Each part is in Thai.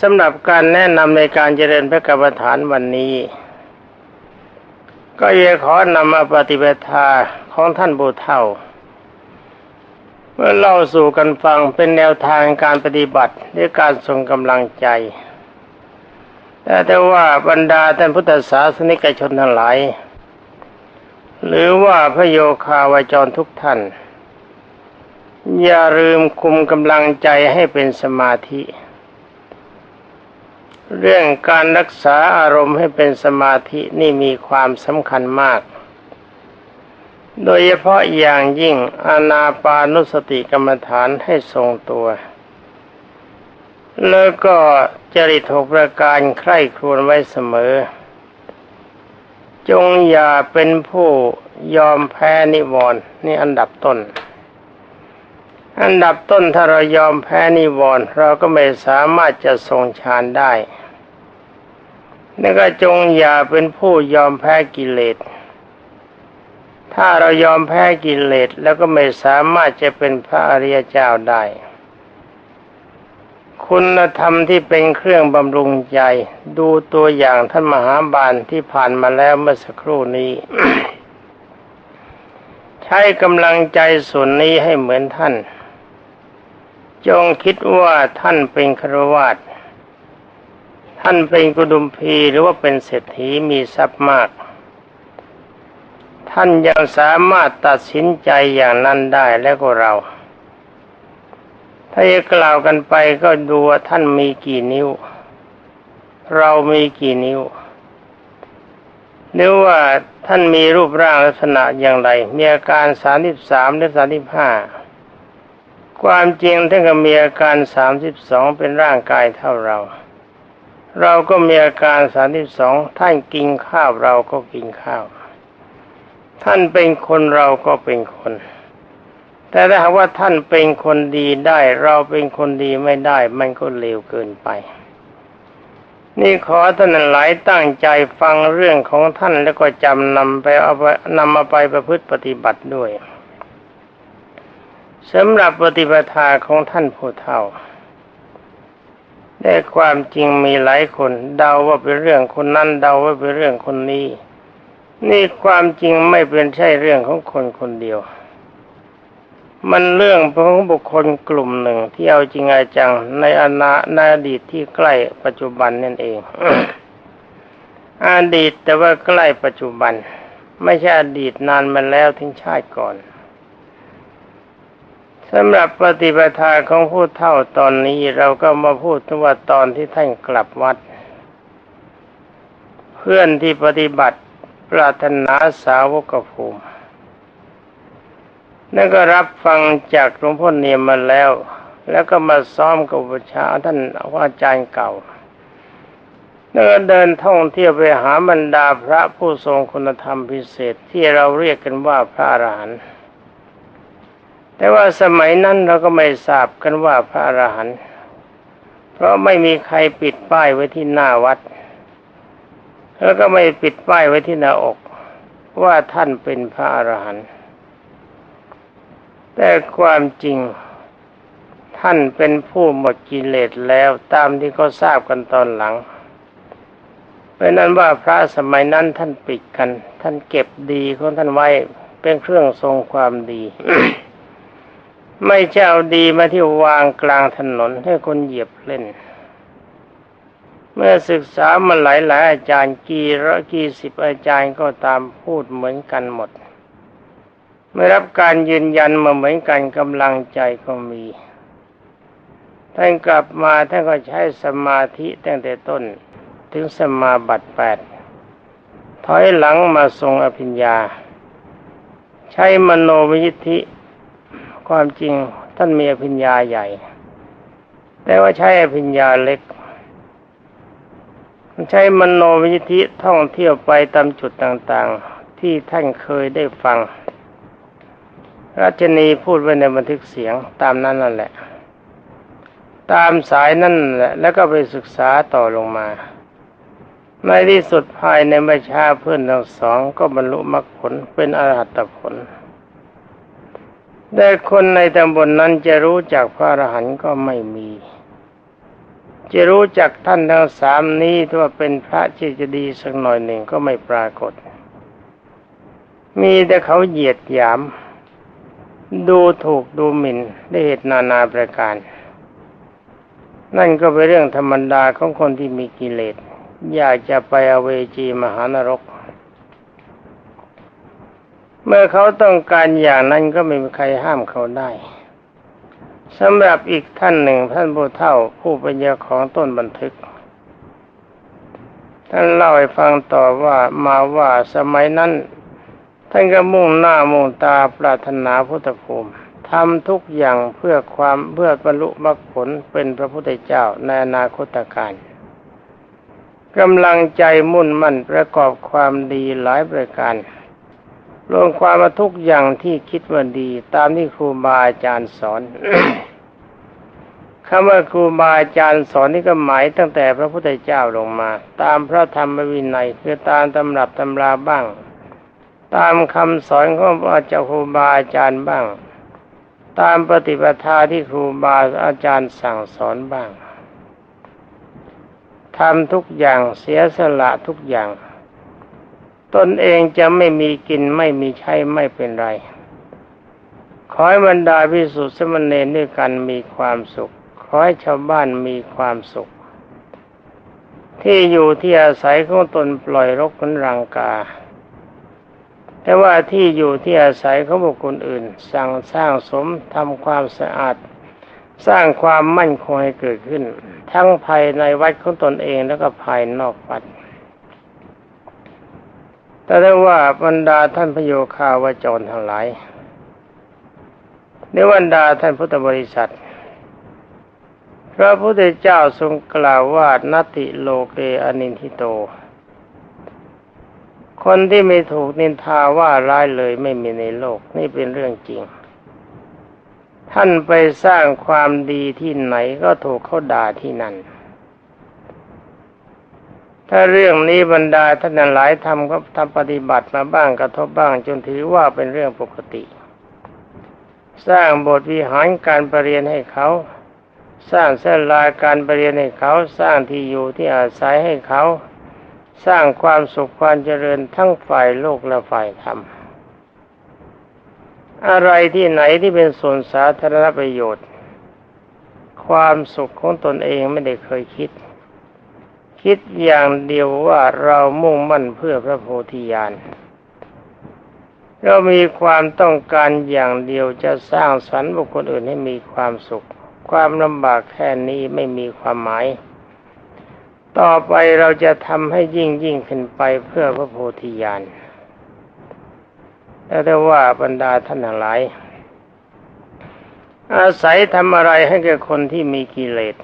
สำหรับการแนะนำในการเจริญพระกรรมฐานวันนี้ ก็อยากขอนำมาปฏิบัติาของท่านบูเท่าเมื่อเล่าสู่กันฟังเป็นแนวทางการปฏิบัติด้วยการส่งกำลังใจ แต่แต่ว่าบรรดาท่านพุทธศาสนิกชนทั้งหลาย หรือว่าพระโยคาวาจรทุกท่าน อย่าลืมคุมกำลังใจให้เป็นสมาธิ เรื่องการรักษาอารมณ์ให้เป็นสมาธินี่มีความสำคัญมาก โดยเฉพาะอย่างยิ่งอานาปานุสติกรรมฐานให้ทรงตัว แล้วก็จริตหกประการใคร่ครวญไว้เสมอ จงอย่าเป็นผู้ยอมแพ้นิวรณ์นี่อันดับต้น อันดับต้นถ้าเรายอมแพ้นิวรณ์เราก็ไม่สามารถจะทรงฌานได้แล้วก็จงอย่าเป็นผู้ยอมแพ้กิเลส ถ้าเรายอมแพ้กิเลสแล้วก็ไม่สามารถจะเป็นพระอริยเจ้าได้ คุณธรรมที่เป็นเครื่องบำรุงใจ ดูตัวอย่างท่านมหาบาลที่ผ่านมาแล้วเมื่อสักครู่นี้ ใช้กำลังใจส่วนนี้ให้เหมือนท่าน จงคิดว่าท่านเป็นครวาตท่านเป็นกุดุมพีหรือว่าเป็นเศรษฐีมีทรัพย์มาก ท่านยังสามารถตัดสินใจอย่างนั้นได้แล้วก็เรา ถ้าจะกล่าวกันไปก็ดูว่าท่านมีกี่นิ้ว เรามีกี่นิ้วหรือว่าท่านมีรูปร่างลักษณะอย่างไร มีอาการสามสิบสามหรือสามสิบห้า ความจริงท่านก็มีอาการสามสิบสองเป็นร่างกายเท่าเรา เราก็มีอาการสามสิบสองท่านกินข้าวเราก็กินข้าว ท่านเป็นคนเราก็เป็นคน แต่ถ้าหากว่าท่านเป็นคนดีได้ เราเป็นคนดีไม่ได้ มันก็เลวเกินไป นี่ขอท่านหลายตั้งใจฟังเรื่องของท่านแล้วก็จำนำไปเอาไปนำมาไปประพฤติปฏิบัติด้วย สำหรับปฏิปทาของท่านผู้เฒ่า ได้ความจริงมีหลายคนเดาว่าเป็นเรื่องคนนั้นเดาว่าเป็นเรื่องคนนี้ นี่ความจริงไม่เป็นใช่เรื่องของคนคนเดียว มันเรื่องของบุคคลกลุ่มหนึ่งที่เอาจริงอาจังในอนาในอดีตที่ใกล้ปัจจุบันนั่นเองอดีตแต่ว่าใกล้ปัจจุบัน ไม่ใช่อดีตนานมาแล้วถึงชาติก่อน สำหรับปฏิปทาของผู้เท่าตอนนี้เราก็มาพูดถึงว่าตอนที่ท่านกลับวัด เพื่อนที่ปฏิบัติปรารถนาสาวกภูมินั่นก็รับฟังจากหลวงพ่อเนียมมาแล้ว แล้วก็มาซ้อมกับประชาท่านอาจารย์เก่าแล้วก็เดินท่องเที่ยวไปหาบรรดาพระผู้ทรงคุณธรรมพิเศษที่เราเรียกกันว่าพระอรหันต์ แต่ว่าสมัยนั้นเราก็ไม่ทราบกันว่าพระอรหันต์เพราะไม่มีใครปิดป้ายไว้ที่หน้าวัด แล้วก็ไม่ปิดป้ายไว้ที่หน้าอก ว่าท่านเป็นพระอรหันต์แต่ความจริงท่านเป็นผู้หมดกิเลสแล้วตามที่เขาทราบกันตอนหลังเป็นนั้นว่าพระสมัยนั้นท่านปิดกัน ท่านเก็บดีของท่านไว้เป็นเครื่องทรงความดี ไม่ใช่เอาดีมาที่วางกลางถนนให้คนเหยียบเล่น เมื่อศึกษามาหลายหลายอาจารย์กี่ร้อยกี่สิบอาจารย์ก็ตามพูดเหมือนกันหมด ไม่รับการยืนยันมาเหมือนกันกำลังใจก็มีท่านกลับมาท่านก็ใช้สมาธิตั้งแต่ต้นถึงสมาบัติแปดถอยหลังมาทรงอภิญญา ใช้มโนวิธิ ความจริงท่านมีอภิญญาใหญ่ แต่ว่าใช้อภิญญาเล็ก ใช้มโนวิธิท่องเที่ยวไปตามจุดต่างๆ ที่ท่านเคยได้ฟังราชนีพูดไว้ในบันทึกเสียงตามนั้นนั่นแหละ ตามสายนั่นแหละ แล้วก็ไปศึกษาต่อลงมาในที่สุดภายในไม่ช้าเพื่อนทั้งสองก็บรรลุมรรคผลเป็นอรหัตผล แต่คนในตำบลนนั้นจะรู้จักพระอรหันต์ก็ไม่มี จะรู้จักท่านทั้งสามนี้ว่าเป็นพระที่จะดีสักหน่อยหนึ่งก็ไม่ปรากฏ มีแต่เขาเหยียดหยาม ดูถูกดูหมิ่นได้เหตุนานาประการ นั่นก็เป็นเรื่องธรรมดาของคนที่มีกิเลส อยากจะไปอเวจีมหานรก เมื่อเขาต้องการอย่างนั้นก็ไม่มีใครห้ามเขาได้สำหรับอีกท่านหนึ่งท่านผู้เฒ่าผู้เป็นเจ้าของต้นบันทึก ท่านเล่าให้ฟังต่อว่ามาว่าสมัยนั้น ท่านก็มุ่งหน้ามุ่งตาปรารถนาพุทธภูมิทำทุกอย่างเพื่อความเพื่อบรรลุมรรคผลเป็นพระพุทธเจ้าในอนาคตการกำลังใจมุ่นมั่นประกอบความดีหลายประการ รวมความมาทุกอย่างที่คิดว่าดี ตามที่ครูบาอาจารย์สอนคำว่าครูบาอาจารย์สอนนี่ก็หมายตั้งแต่พระพุทธเจ้าลงมา ตามพระธรรมวินัยคือตามตำรับตำราบ้าง ตามคำสอนของอาจารย์ครูบาอาจารย์บ้าง ตามปฏิปทาที่ครูบาอาจารย์สั่งสอนบ้างทำทุกอย่างเสียสละทุกอย่าง ตนเองจะไม่มีกินไม่มีใช้ไม่เป็นไร ขอให้บรรดาพิสุทธิสมณเณรด้วยกันมีความสุข ขอให้ชาวบ้านมีความสุข ที่อยู่ที่อาศัยของตนปล่อยรกขนรังกา แต่ว่าที่อยู่ที่อาศัยของบุคคลอื่น สั่งสร้างสมทำความสะอาด สร้างความมั่นคงให้เกิดขึ้น ทั้งภายในวัดของตนเองแล้วก็ภายนอกวัด แต่ได้ว่าบรรดาท่านพโยคาวจรทั้งหลายในบรรดาท่านพุทธบริษัท พระพุทธเจ้าทรงกล่าวว่านัตติโลเกอนินทิโต คนที่ไม่ถูกนินทาว่าร้ายเลยไม่มีในโลกนี่เป็นเรื่องจริง ท่านไปสร้างความดีที่ไหนก็ถูกเขาด่าที่นั่น ถ้าเรื่องนี้บรรดาท่านหลายทำก็ทำปฏิบัติมาบ้างกระทบบ้าง จนถือว่าเป็นเรื่องปกติ สร้างบทวิหารการปรเรียนให้เขา สร้างเส้นลายการปรเรียนให้เขาสร้างที่อยู่ที่อาศัยให้เขา สร้างความสุขความเจริญทั้งฝ่ายโลกและฝ่ายธรรมอะไรที่ไหนที่เป็นส่วนสาธารณประโยชน์ ความสุขของตนเองไม่ได้เคยคิด คิดอย่างเดียวว่าเรามุ่งมั่นเพื่อพระโพธิญาณเรามีความต้องการอย่างเดียวจะสร้างสรรค์บุคคลอื่นให้มีความสุข ความลำบากแค่นี้ไม่มีความหมาย ต่อไปเราจะทำให้ยิ่งยิ่งขึ้นไปเพื่อพระโพธิญาณแต่ได้ว่าบรรดาท่านหลาย อาศัยทำอะไรให้แก่คนที่มีกิเลส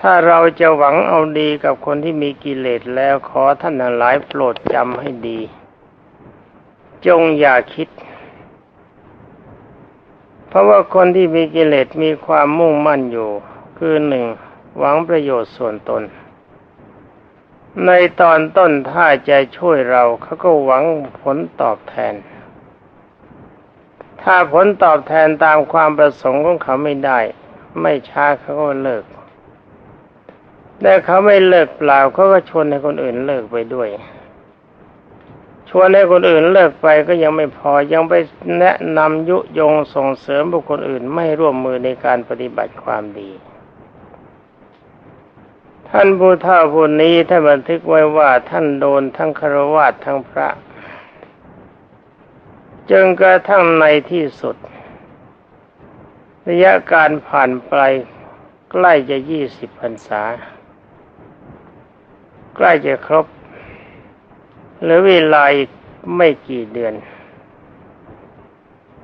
ถ้าเราจะหวังเอาดีกับคนที่มีกิเลสแล้วขอท่านหลายโปรดจำให้ดี จงอย่าคิด เพราะว่าคนที่มีกิเลสมีความมุ่งมั่นอยู่ คือหนึ่งหวังประโยชน์ส่วนตน ในตอนต้นถ้าจะช่วยเราเขาก็หวังผลตอบแทน ถ้าผลตอบแทนตามความประสงค์ของเขาไม่ได้ ไม่ช้าเขาก็เลิก แต่เขาไม่เลิกเปล่าเขาก็ชวนให้คนอื่นเลิกไปด้วย ชวนให้คนอื่นเลิกไปก็ยังไม่พอยังไปแนะนำยุยงส่งเสริมบุคคลอื่นไม่ร่วมมือในการปฏิบัติความดี ท่านผู้เฒ่าผู้นี้ท่านบันทึกไว้ว่าท่านโดนทั้งคารวะทั้งพระจนกระทั่งในที่สุด ระยะการผ่านไปใกล้จะยี่สิบพรรษา ใกล้จะครบหรือเวลาอีกไม่กี่เดือน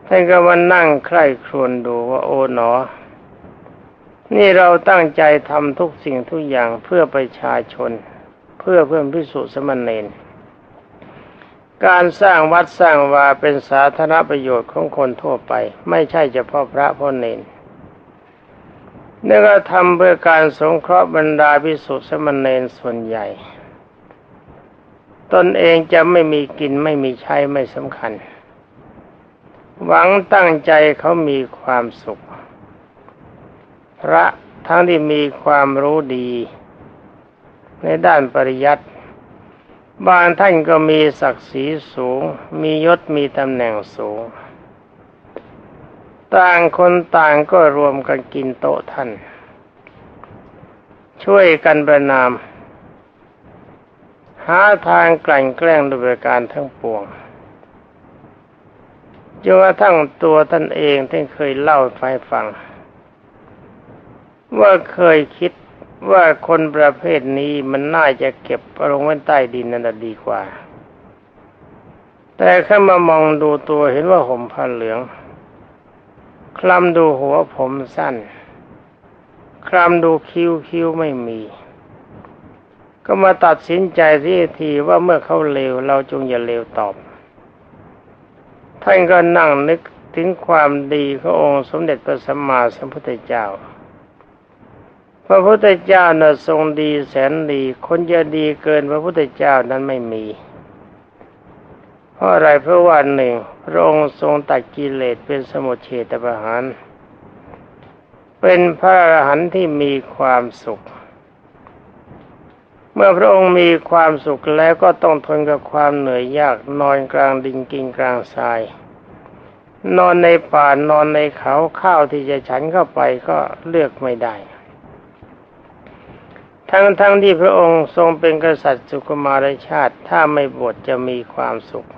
ท่านก็มานั่งใคร่ครวญดูว่าโอ๋หนอ นี่เราตั้งใจทำทุกสิ่งทุกอย่างเพื่อประชาชน เพื่อเพื่อนพิสุสมณเณรการสร้างวัดสร้างวาเป็นสาธารณประโยชน์ของคนทั่วไป ไม่ใช่เฉพาะพระพ่อเนร นี่ก็ทำเพื่อการสงเคราะห์บรรดาพิสุทธิสมณเณรส่วนใหญ่ ตนเองจะไม่มีกินไม่มีใช้ไม่สำคัญ หวังตั้งใจเขามีความสุข พระทั้งที่มีความรู้ดี ในด้านปริยัติบางท่านก็มีศักดิ์ศรีสูง มียศมีตำแหน่งสูง ต่างคนต่างก็รวมกันกินโต๊ะท่าน ช่วยกันประนาม หาทางกลั่นแกล้งด้วยการทั้งปวงจนกระทั่งตัวท่านเองท่านเคยเล่าให้ฟัง ว่าเคยคิดว่าคนประเภทนี้มันน่าจะเก็บลงไว้ใต้ดินนั่นดีกว่า แต่ขึ้นมามองดูตัวเห็นว่าห่มผ้าเหลือง คลำดูหัวผมสั้น คลำดูคิ้วคิ้วไม่มี ก็มาตัดสินใจที่ทีว่าเมื่อเขาเลวเราจงอย่าเลวตอบ ท่านก็นั่งนึกถึงความดีขององค์สมเด็จพระสัมมาสัมพุทธเจ้า พระพุทธเจ้าน่ะทรงดีแสนดี คนจะดีเกินพระพุทธเจ้านั้นไม่มี เพราะอะไรเพราะว่าหนึ่งพระองค์ทรงตัดกิเลสเป็นสมุทเฉตประหาร เป็นพระอรหันต์ที่มีความสุข เมื่อพระองค์มีความสุขแล้วก็ต้องทนกับความเหนื่อยยากนอนกลางดินกินกลางทราย นอนในป่านอนในเขาข้าวที่จะฉันเข้าไปก็เลือกไม่ได้ ทั้งๆทที่พระองค์ทรงเป็นกษัตริย์สุกุมารชาติถ้าไม่บวชจะมีความสุข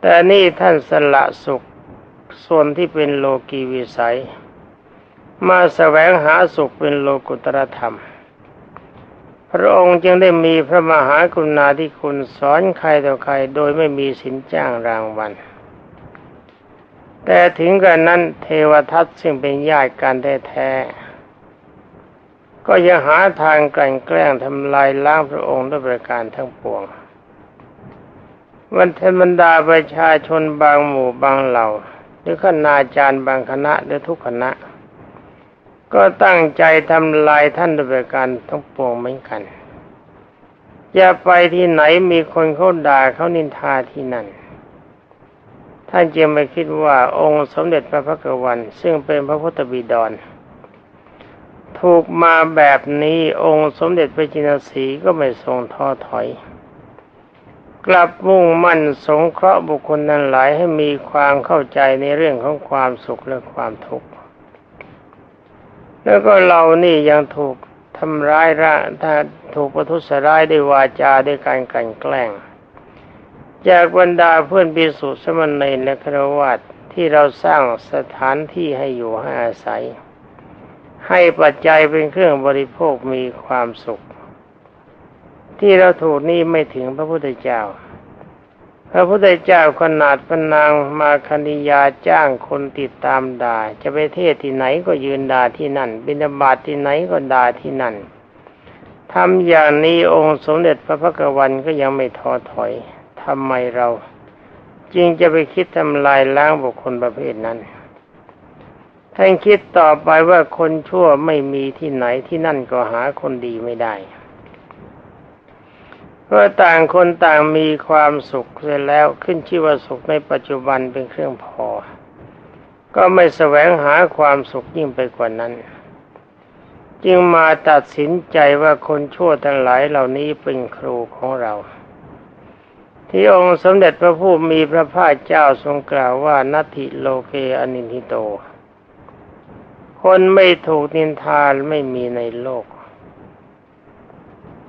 แต่นี่ท่านสละสุขส่วนที่เป็นโลกีวิสัย มาแสวงหาสุขเป็นโลกุตรธรรม พระองค์จึงได้มีพระมหากรุณาธิคุณสอนใครต่อใครโดยไม่มีสินจ้างรางวัล แต่ถึงกันนั้นเทวทัตซึ่งเป็นญาติกันแท้ๆก็ยังหาทางกลั่นแกล้งทำลายล้างพระองค์ด้วยประการทั้งปวง วันเทบรรดาประชาชนบางหมู่บางเหล่า หรือคณาจารย์บางคณะหรือทุกคณะ ก็ตั้งใจทำลายท่านด้วยการทั้งปวงเหมือนกันอย่าไปที่ไหนมีคนเขาด่าเขานินทาที่นั่น ท่านจึงไม่คิดว่าองค์สมเด็จพระพักวัน ซึ่งเป็นพระพุทธบิดร ถูกมาแบบนี้องค์สมเด็จพระจินสีก็ไม่ทรงท้อถอย กลับมุ่งมั่นสงเคราะห์บุคคลนั้นหลายให้มีความเข้าใจในเรื่องของความสุขและความทุกข์ แล้วก็เรานี่ยังถูกทำร้ายร่างถ้าถูกประทุษร้ายด้วยวาจาด้วยการกลั่นแกล้ง จากบรรดาเพื่อนปิสุสมณเณรและครวัตที่เราสร้างสถานที่ให้อยู่ให้อาศัย ให้ปัจจัยเป็นเครื่องบริโภคมีความสุข ที่เราถูกนี่ไม่ถึงพระพุทธเจ้า พระพุทธเจ้าขนาดพนางมาคณิยาจ้างคนติดตามด่า จะไปเทศที่ไหนก็ยืนด่าที่นั่น บิณฑบาตที่ไหนก็ด่าที่นั่นทำอย่างนี้องค์สมเด็จพระพักวันก็ยังไม่ท้อถอยทำไมเรา จึงจะไปคิดทำลายล้างบุคคลประเภทนั้นท่านคิดต่อไปว่าคนชั่วไม่มีที่ไหนที่นั่นก็หาคนดีไม่ได้ เพราะต่างคนต่างมีความสุขเสร็จแล้วขึ้นชื่อว่าสุขในปัจจุบันเป็นเครื่องพอ ก็ไม่แสวงหาความสุขยิ่งไปกว่านั้น จึงมาตัดสินใจว่าคนชั่วทั้งหลายเหล่านี้เป็นครูของเรา ที่องค์สมเด็จพระผู้มีพระภาคเจ้าทรงกล่าวว่านัตถิโลเกอนินทิโต คนไม่ถูกนินทาไม่มีในโลก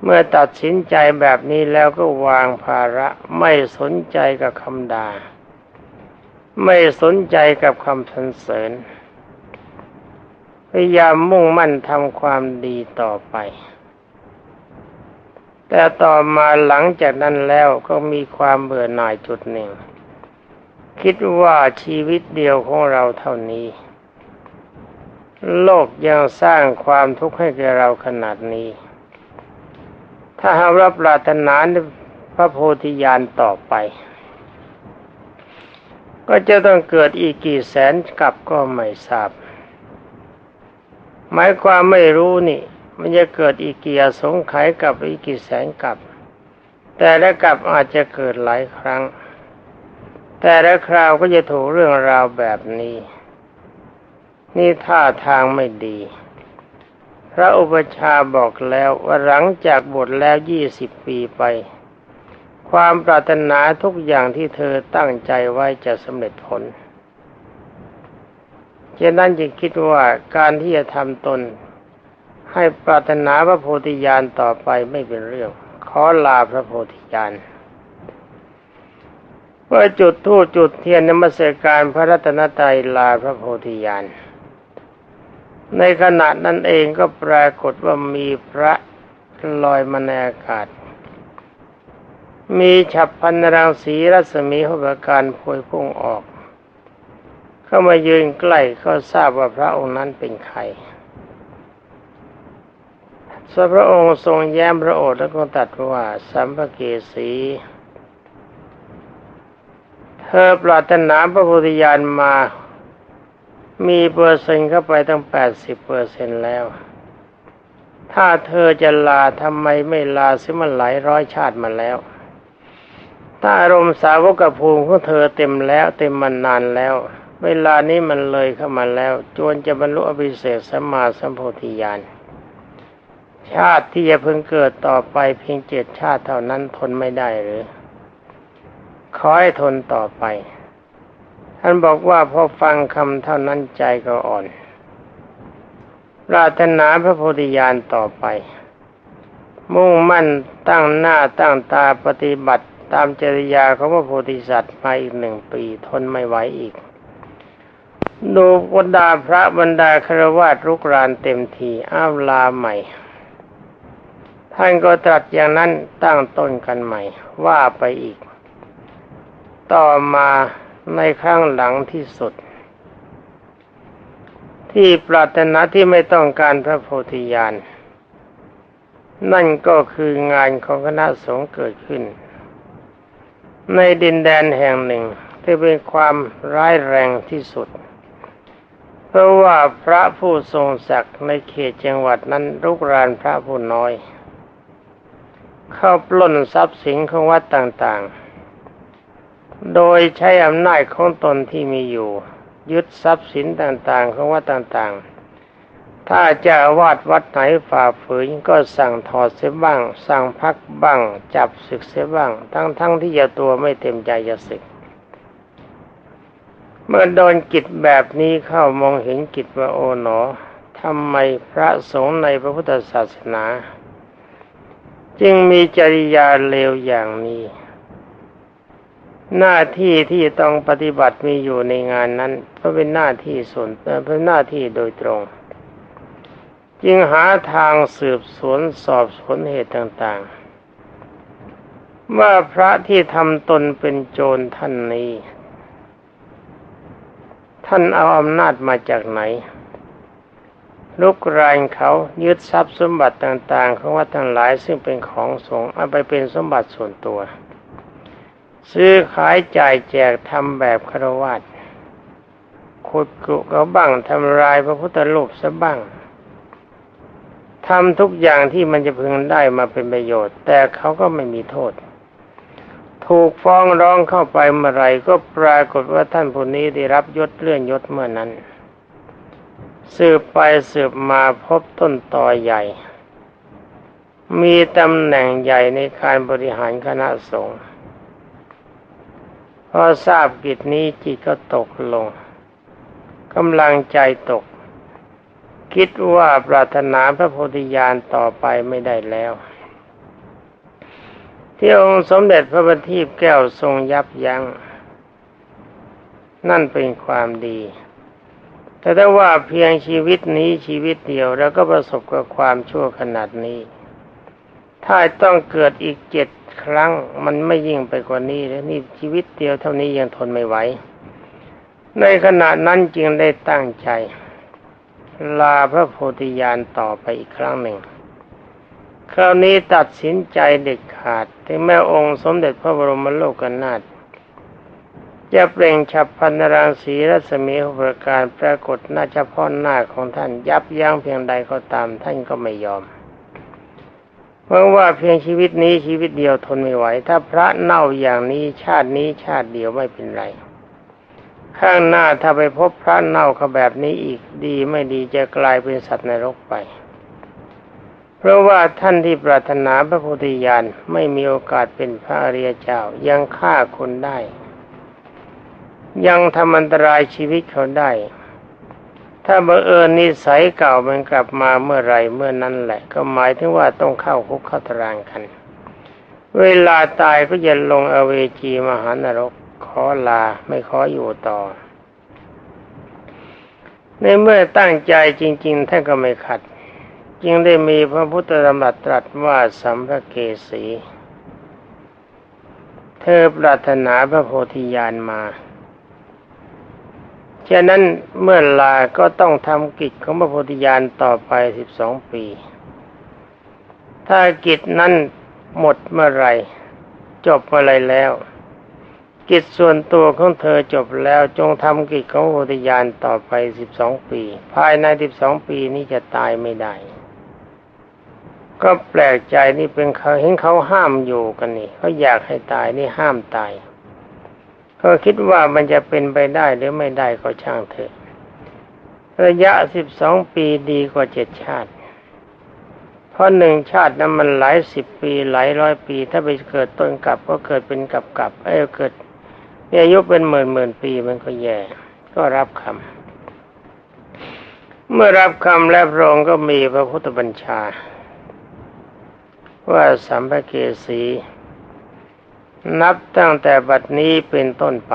เมื่อตัดสินใจแบบนี้แล้วก็วางภาระไม่สนใจกับคำด่า ไม่สนใจกับคำสรรเสริญ พยายามมุ่งมั่นทำความดีต่อไป แต่ต่อมาหลังจากนั้นแล้วก็มีความเบื่อหน่ายจุดหนึ่ง คิดว่าชีวิตเดียวของเราเท่านี้ โลกยังสร้างความทุกข์ให้แก่เราขนาดนี้ ถ้าหากรับปรารถนาพระโพธิญาณต่อไป ก็จะต้องเกิดอีกกี่แสนกับก็ไม่ทราบ หมายความไม่รู้นี่ มันจะเกิดอีกกี่สงไขยกับอีกกี่แสนกับ แต่ละกับอาจจะเกิดหลายครั้ง แต่ละคราวก็จะถูกเรื่องราวแบบนี้ นี่ท่าทางไม่ดี พระอุปชาบอกแล้วว่าหลังจากบวชแล้วยี่สิบปีไป ความปรารถนาทุกอย่างที่เธอตั้งใจไว้จะสำเร็จผลฉะนั้นจึงคิดว่าการที่จะทำตน ให้ปรารถนาพระโพธิญาณต่อไปไม่เป็นเรื่อง ขอลาพระโพธิญาณเมื่อจุดธูปจุดเทียนนมัสการพระรัตนตรัยลาพระโพธิญาณ ในขณะนั้นเองก็ปรากฏว่ามีพระลอยมาในอากาศ มีฉับพันรังสีรัศมีหบการพวยพุ่งออก เข้ามายืนใกล้ก็ทราบว่าพระองค์นั้นเป็นใครสพระองค์ทรงแย้มพระโอษฐ์แล้วก็ตรัสว่าสัมภเกสี เธอปรารถนาพระพุทธญาณมา มีเปอร์เซ็นต์เข้าไปตั้งแปดสิบเปอร์เซ็นต์แล้ว ถ้าเธอจะลาทำไมไม่ลาซิมันหลายร้อยชาติมาแล้ว ถ้าอารมณ์สาวกภูมิของเธอเต็มแล้วเต็มมานานแล้ว เวลานี้มันเลยเข้ามาแล้ว จวนจะบรรลุอภิเศษสัมมาสัมโพธิญาณชาติที่จะเพิ่งเกิดต่อไปเพียงเจ็ดชาติเท่านั้นทนไม่ได้หรือ ขอให้ทนต่อไป ท่านบอกว่าพอฟังคำเท่านั้นใจก็อ่อนปรารถนาพระโพธิญาณต่อไป มุ่งมั่นตั้งหน้าตั้งตาปฏิบัติตามจริยาของพระโพธิสัตว์มาอีกหนึ่งปีทนไม่ไหวอีก ดูบรรดาพระบรรดาคารวาสรุกรานเต็มทีอ้าวลาใหม่ ท่านก็ตรัสอย่างนั้นตั้งต้นกันใหม่ ว่าไปอีก ต่อมา ในครั้งหลังที่สุด ที่ปรารถนาที่ไม่ต้องการพระโพธิญาณ นั่นก็คืองานของคณะสงฆ์เกิดขึ้น ในดินแดนแห่งหนึ่งที่เป็นความร้ายแรงที่สุด เพราะว่าพระผู้ทรงศักดิ์ในเขตจังหวัดนั้นรุกรานพระผู้น้อย เข้าปล้นทรัพย์สินของวัดต่างๆ โดยใช้อำนาจของตนที่มีอยู่ ยึดทรัพย์สินต่างๆ ของวัดต่างๆ ถ้าจะวาดวัดไหนฝ่าฝืนก็สั่งถอดเสียบ้าง สั่งพักบ้าง จับศึกเสียบ้าง ทั้งๆทที่เจ้าตัวไม่เต็มใจจะศึก เมื่อโดนกิจแบบนี้เข้ามองเห็นกิจว่าโอ๋หนอทำไมพระสงฆ์ในพระพุทธศาสนา จึงมีจริยาเลวอย่างนี้ หน้าที่ที่ต้องปฏิบัติมีอยู่ในงานนั้นเพราะเป็นหน้าที่ส่วนเป็นหน้าที่โดยตรง จึงหาทางสืบสวนสอบสวนเหตุต่างๆ ว่าพระที่ทำตนเป็นโจรท่านนี้ ท่านเอาอำนาจมาจากไหนลุกรานเขายึดทรัพย์สมบัติต่าง ๆ ของวัดทั้งหลายซึ่งเป็นของสงฆ์เอาไปเป็นสมบัติส่วนตัว ซื้อขายจ่ายแจกทำแบบคารวะขุดกุเขาบ้างทำลายพระพุทธรูปซะบ้างทำทุกอย่างที่มันจะพึงได้มาเป็นประโยชน์ แต่เขาก็ไม่มีโทษ ถูกฟ้องร้องเข้าไปเมื่อไรก็ปรากฏว่าท่านผู้นี้ได้รับยศเลื่อนยศเมื่อนั้น สืบไปสืบมาพบต้นตอใหญ่ มีตำแหน่งใหญ่ในการบริหารคณะสงฆ์ พอทราบกิจนี้จิตก็ตกลงกำลังใจตก คิดว่าปรารถนาพระโพธิญาณต่อไปไม่ได้แล้ว ที่องค์สมเด็จพระบัณฑิตแก้วทรงยับยัง้งนั่นเป็นความดี แต่ถ้าว่าเพียงชีวิตนี้ชีวิตเดียว แล้วก็ประสบกับความชั่วขนาดนี้ ถ้าต้องเกิดอีกเจ็ด ครั้งมันไม่ยิ่งไปกว่านี้แล้วนี่ชีวิตเดียวเท่านี้ยังทนไม่ไหว ในขณะนั้นจึงได้ตั้งใจ ลาพระโพธิญาณต่อไปอีกครั้งหนึ่ง คราวนี้ตัดสินใจเด็ดขาดถึงแม้องค์สมเด็จพระบรมโลกนาถจะเปล่งฉับพันรังสีรัศมีหุประการปรากฏหน้าเฉพาะหน้าของท่านยับยั้งเพียงใดก็ตามท่านก็ไม่ยอม เพราะว่าเพียงชีวิตนี้ชีวิตเดียวทนไม่ไหว ถ้าพระเน่าอย่างนี้ชาตินี้ชาติเดียวไม่เป็นไร ข้างหน้าถ้าไปพบพระเน่าเขาแบบนี้อีกดีไม่ดีจะกลายเป็นสัตว์นรกไป เพราะว่าท่านที่ปรารถนาพระโพธิญาณไม่มีโอกาสเป็นพระอริยเจ้ายังฆ่าคนได้ ยังทำอันตรายชีวิตเขาได้ ถ้าบังเอิญนิสัยเก่ามันกลับมาเมื่อไรเมื่อนั้นแหละ ก็หมายถึงว่าต้องเข้าคุกเข้าตารางกัน เวลาตายก็จะลงอเวจีมหานรก ขอลาไม่ขออยู่ต่อ ในเมื่อตั้งใจจริง ๆ ท่านก็ไม่ขัด จึงได้มีพระพุทธธรรมตรัสว่าสัมภเกสี เธอปรารถนาพระโพธิญาณมา ฉะนั้นเมื่อลาก็ต้องทำกิจของพระโพธิญาณต่อไปสิบสองปี ถ้ากิจนั้นหมดเมื่อไรจบเมื่อไรแล้ว กิจส่วนตัวของเธอจบแล้วจงทำกิจของโพธิญาณต่อไปสิบสองปี ภายในสิบสองปีนี้จะตายไม่ได้ ก็แปลกใจนี่เป็นเขาเห็นเขาห้ามอยู่กันนี่เขาอยากให้ตายนี่ห้ามตาย เขาคิดว่ามันจะเป็นไปได้หรือไม่ได้ก็ช่างเถอะ ระยะสิบสองปีดีกว่าเจ็ดชาติ เพราะหนึ่งชาตินั้นมันหลายสิบปีหลายร้อยปี ถ้าไปเกิดต้นกลับก็เกิดเป็นกับกับเอ้เกิดมีอายุเป็นหมื่นหมื่นปีมันก็แย่ ก็รับคำ เมื่อรับคำแล้วพระองค์ก็มีพระพุทธบัญชา ว่าสัมภเกสี นับตั้งแต่บัดนี้เป็นต้นไป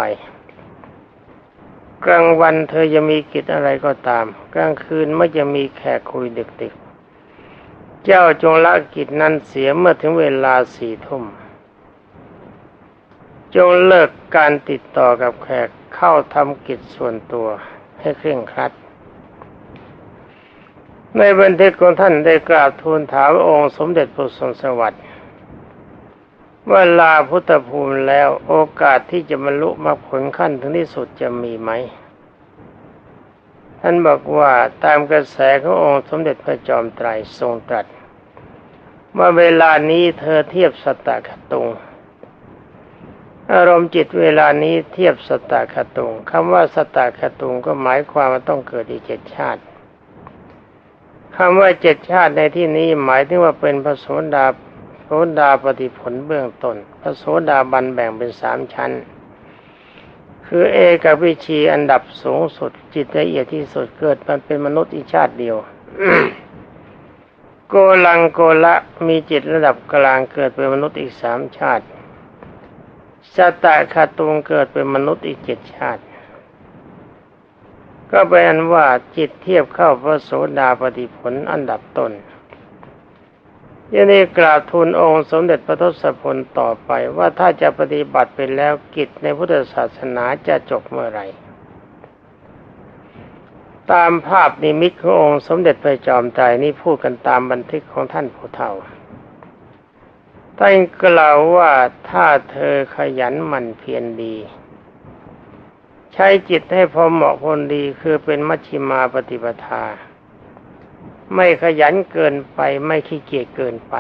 กลางวันเธอจะมีกิจอะไรก็ตาม กลางคืนไม่จะมีแขกคุยดึกๆ เจ้าจงละกิจนั้นเสียเมื่อถึงเวลาสี่ทุ่ม จงเลิกการติดต่อกับแขกเข้าทำกิจส่วนตัวให้เคร่งครัด ในบันทึกของท่านได้กราบทูลถามองค์สมเด็จพระทรงสวัสดิ์ ว่าลาพุทธภูมิแล้วโอกาสที่จะบรรลุมรรคผลขั้นถึงที่สุดจะมีไหม ท่านบอกว่าตามกระแสขององค์สมเด็จพระจอมไตรทรงตรัสว่าเวลานี้เธอเทียบสตตคตุง อารมณ์จิตเวลานี้เทียบสตตคตุงคำว่าสตตคตุงก็หมายความว่าต้องเกิดอีกเจ็ดชาติคำว่าเจ็ดชาติในที่นี้หมายถึงว่าเป็นพระโสดา โสดาปฏิผลเบื้องต้นพระโสดาบันแบ่งเป็นสามชั้น คือเอกวิชีอันดับสูงสุดจิตละเอียดที่สุดเกิดมันเป็นมนุษย์อีกชาติเดียว โกลังโกละมีจิตระดับกลางเกิดเป็นมนุษย์อีกสามชาติสตาคาตุงเกิดเป็นมนุษย์อีกเจ็ดชาติ ก็เป็นว่าจิตเทียบเข้าพระโสดาปฏิผลอันดับต้น ยันนี้กราบทูลองค์สมเด็จพระทศพลต่อไปว่าถ้าจะปฏิบัติไปแล้วกิจในพุทธศาสนาจะจบเมื่อไหร่ ตามภาพนิมิตขององค์สมเด็จพระจอมไตรนี่พูดกันตามบันทึกของท่านผู้เฒ่าท่านกล่าวว่าถ้าเธอขยันหมั่นเพียรดี ใช้จิตให้พอเหมาะคนดีคือเป็นมัชฌิมาปฏิปทา ไม่ขยันเกินไปไม่ขี้เกียจเกินไป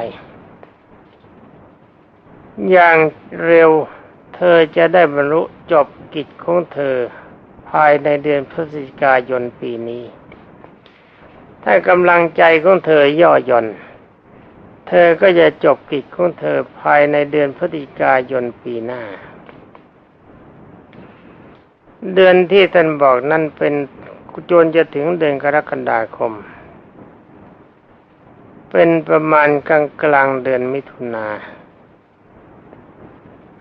อย่างเร็วเธอจะได้บรรลุจบกิจของเธอภายในเดือนพฤศจิกายนปีนี้ ถ้ากำลังใจของเธอย่อหย่อน เธอก็จะจบกิจของเธอภายในเดือนพฤศจิกายนปีหน้า เดือนที่ท่านบอกนั่นเป็นจนจะถึงเดือนกรกฎาคม เป็นประมาณกลางกลางเดือนมิถุนา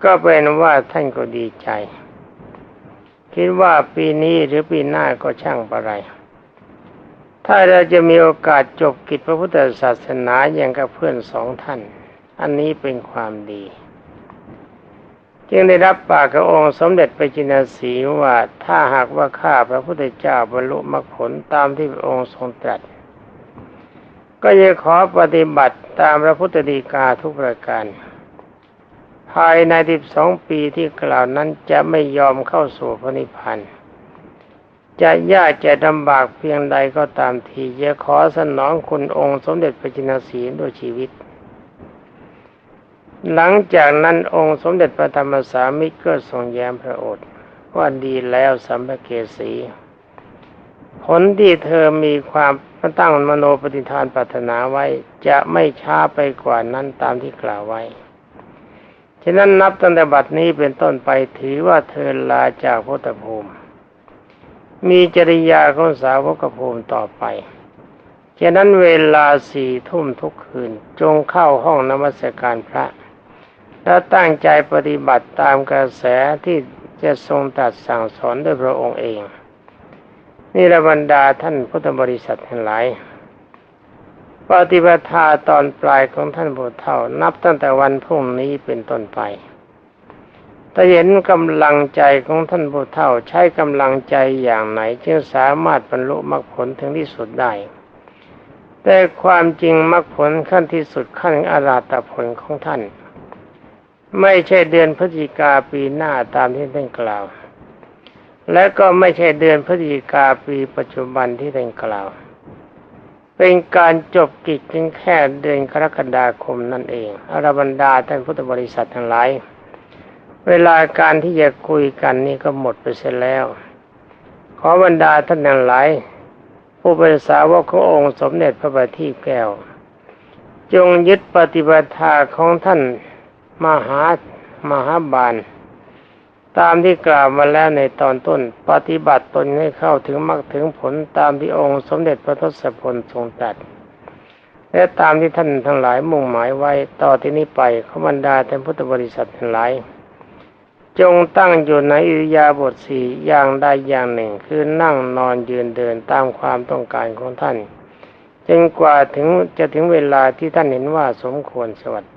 ก็เป็นว่าท่านก็ดีใจ คิดว่าปีนี้หรือปีหน้าก็ช่างประไร ถ้าเราจะมีโอกาสจบกิจพระพุทธศาสนาอย่างกับเพื่อนสองท่าน อันนี้เป็นความดี จึงได้รับปากกับองค์สมเด็จไปจินสีว่าถ้าหากว่าข้าพระพุทธเจ้าบรรลุมรรคผลตามที่พระองค์ทรงตรัส ก็จะขอปฏิบัติตามพระพุทธดีกาทุกประการ ภายในสิบสองปีที่กล่าวนั้นจะไม่ยอมเข้าสู่พระนิพพานจะยากจะลำบากเพียงใดก็ตามทีจะขอสนองคุณองค์สมเด็จพระจินสีด้วยชีวิต หลังจากนั้นองค์สมเด็จพระธรรมสามิตรก็ทรงแย้มพระโอษฐ์ว่าดีแล้วสัมภเกสี ผลที่เธอมีความตั้งมโนปฏิทานปรารถนาไว้ จะไม่ช้าไปกว่านั้นตามที่กล่าวไว้ ฉะนั้นนับตั้งแต่บัดนี้เป็นต้นไปถือว่าเธอลาจากพุทธภูมิ มีจริยาของสาวกภูมิต่อไป ฉะนั้นเวลาสี่ทุ่มทุกคืนจงเข้าห้องนมัสการพระ แล้วตั้งใจปฏิบัติตามกระแสที่จะทรงตรัสสั่งสอนด้วยพระองค์เอง นี่ระบรรดาท่านพุทธบริษัททั้งหลาย ปฏิปทาตอนปลายของท่านผู้เฒ่านับตั้งแต่วันพรุ่งนี้เป็นต้นไปถ้าเห็นกำลังใจของท่านผู้เฒ่าใช้กำลังใจอย่างไหนจึงสามารถบรรลุมรรคผลถึงที่สุดได้ แต่ความจริงมรรคผลขั้นที่สุดขั้นอาราตผลของท่าน ไม่ใช่เดือนพฤศจิกาปีหน้าตามที่ท่านกล่าว และก็ไม่ใช่เดือนพฤศจิกาปีปัจจุบันที่ท่านกล่าว เป็นการจบกิจเพียงแค่เดือนกรกฎาคมนั่นเองอรบรรดาท่านพุทธบริษัททั้งหลายเวลาการที่จะคุยกันนี่ก็หมดไปเสียแล้ว ขอบรรดาท่านทั้งหลายผู้เป็นสาวกขององค์สมเด็จพระบัณฑิตแก้ว จงยึดปฏิบัติทาของท่านมหามหาบาล ตามที่กล่าวมาแล้วในตอนต้น ปฏิบัติตนให้เข้าถึงมรรคถึงผลตามที่องค์สมเด็จพระทศพลทรงตรัสและตามที่ท่านทั้งหลายมุ่งหมายไว้ต่อที่นี้ไปขบรรดาท่านพุทธบริษัททั้งหลาย จงตั้งอยู่ในอิริยาบถสี่อย่างใดอย่างหนึ่ง คือนั่งนอนยืนเดินตามความต้องการของท่านจนกว่าถึงจะถึงเวลาที่ท่านเห็นว่าสมควรสวัสดี